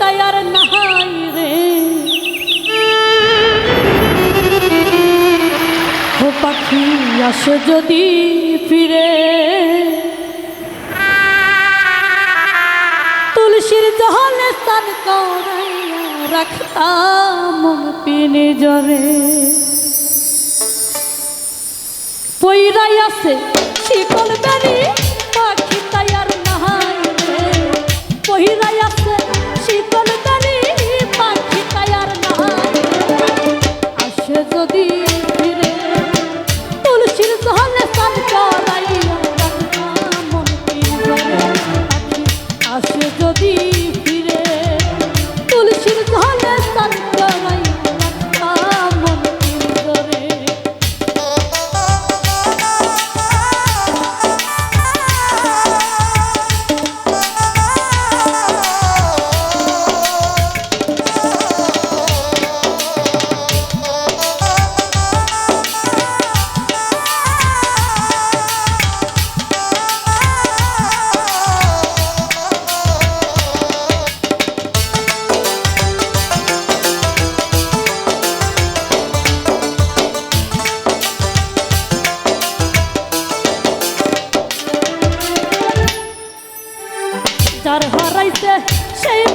তায়ার নাহাই রে ও পাখি আসে যদি ফিরে তুলসীর জলে স্নান করাইয়া রাখতাম পিনে জরে পইরাই আছে শিকল বেরি পাখি তায়ার নাহাই রে পইরাই আছে শিকল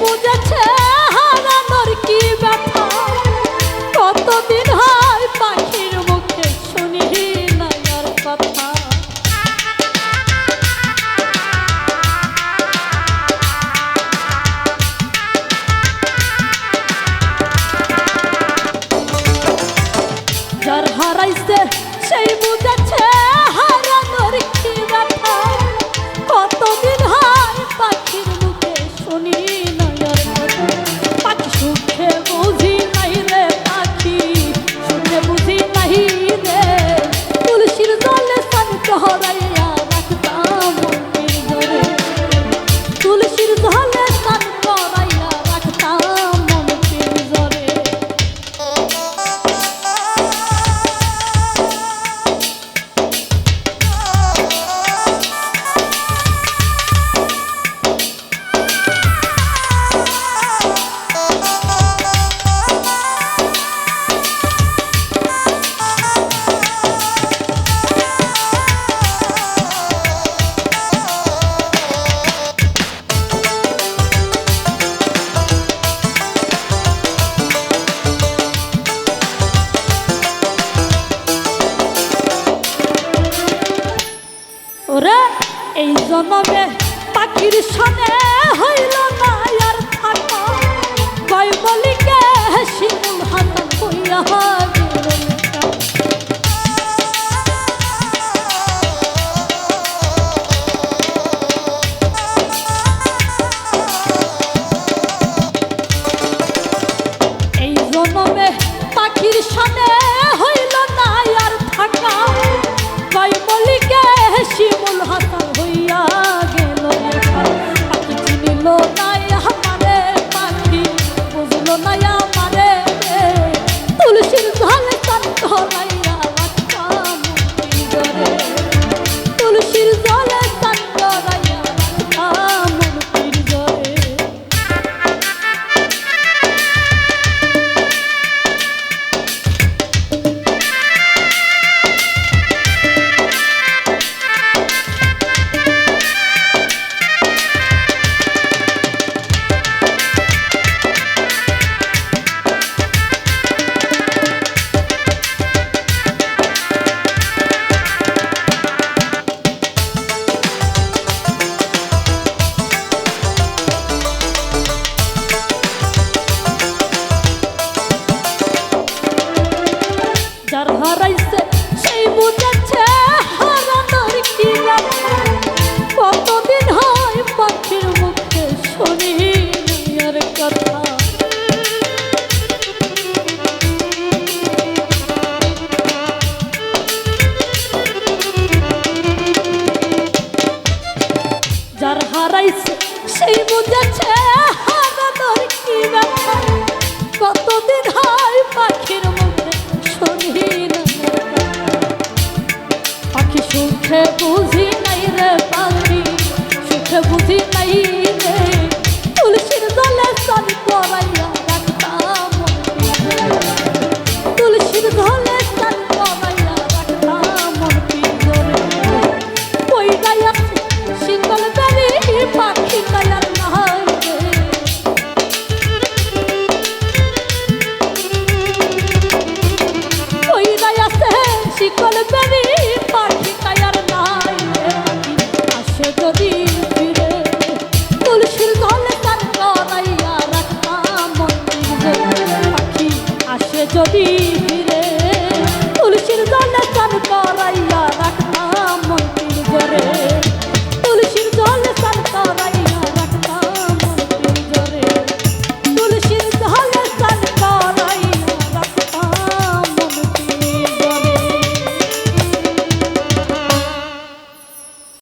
সেই ওরে, এই জন্মে পাখির সনে হইল না আর থাকা কয় বলিকে হইয়া গেল লেখা। এই জন্মে পাখির সামনে হারাইছে, সেই বুঝেছে হারানোর কি কতদিন হয় পাখির মুখে শুনি আর কথা? যার হারাইছে, সেই বুঝেছে যদি